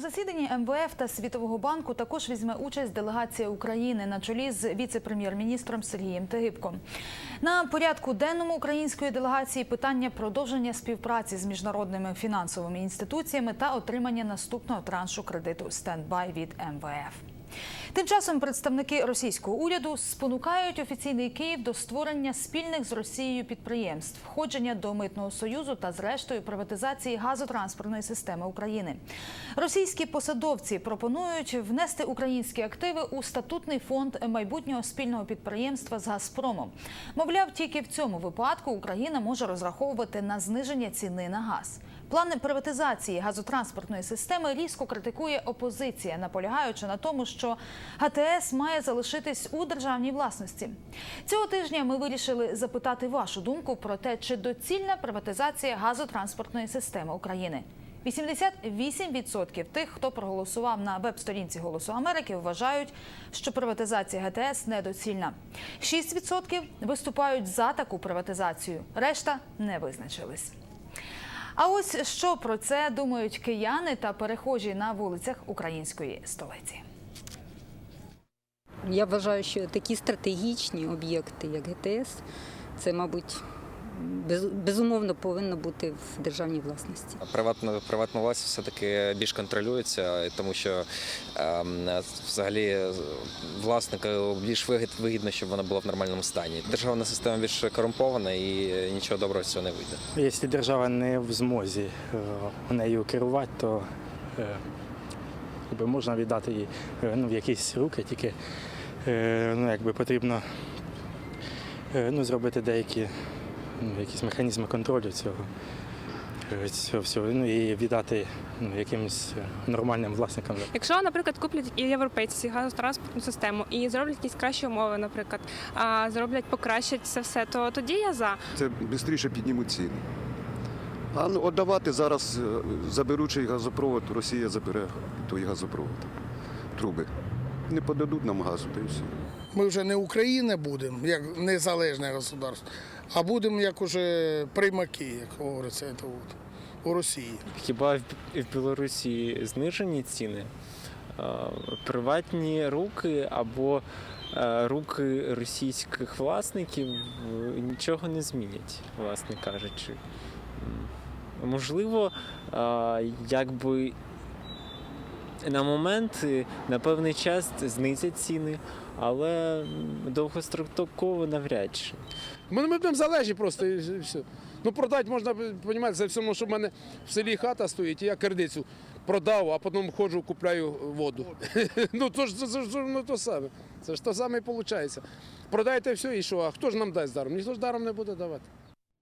Засіданні МВФ та Світового банку також візьме участь делегація України на чолі з віце-прем'єр-міністром Сергієм Тегибком. На порядку денному української делегації питання продовження співпраці з міжнародними фінансовими інституціями та отримання наступного траншу кредиту стендбай від МВФ. Тим часом представники російського уряду спонукають офіційний Київ до створення спільних з Росією підприємств, входження до митного союзу та, зрештою, приватизації газотранспортної системи України. Російські посадовці пропонують внести українські активи у статутний фонд майбутнього спільного підприємства з Газпромом. Мовляв, тільки в цьому випадку Україна може розраховувати на зниження ціни на газ. Плани приватизації газотранспортної системи різко критикує опозиція, наполягаючи на тому, що ГТС має залишитись у державній власності. Цього тижня ми вирішили запитати вашу думку про те, чи доцільна приватизація газотранспортної системи України. 88% тих, хто проголосував на веб-сторінці Голосу Америки, вважають, що приватизація ГТС недоцільна. 6% виступають за таку приватизацію. Решта не визначились. А ось що про це думають кияни та перехожі на вулицях української столиці. Я вважаю, що такі стратегічні об'єкти, як ГТС, це, мабуть, без- безумовно повинно бути в державній власності. Приватна приватна власність все-таки більш контролюється, тому що ем, взагалі власнику більш вигід, вигідно, щоб вона була в нормальному стані. Державна система більш корумпована і нічого доброго з цього не вийде. Якщо держава не в змозі е, нею керувати, то е, якби можна віддати її е, ну, в якісь руки, тільки е, ну, якби потрібно е, ну, зробити деякі ну, якісь механізми контролю цього, цього всього, ну, і віддати ну, якимось нормальним власникам. Якщо, наприклад, куплять і європейці газотранспортну систему і зроблять якісь кращі умови, наприклад, а зроблять, покращать це все, то тоді я за. це швидше піднімуть ціни. А ну, віддавати зараз е, заберучий газопровод, Росія забере той газопровод, труби. Не подадуть нам газу, та й все. Ми вже не Україна будемо, як незалежне государство, а будемо як уже приймаки, як говориться, це от, у Росії. Хіба в Білорусі знижені ціни? Приватні руки або е, руки російських власників е, нічого не змінять, власне кажучи. Можливо, якби на момент, на певний час знизять ціни, але довгостроково навряд чи. Ми, ми будемо залежні просто все. Ну продати можна, розумієте, це все, що в мене в селі хата стоїть, і я кредицю продав, а потім ходжу, купляю воду. ну то ж ну, то саме. Це ж то саме і виходить. Продайте все і що, а хто ж нам дасть даром? Ніхто ж даром не буде давати.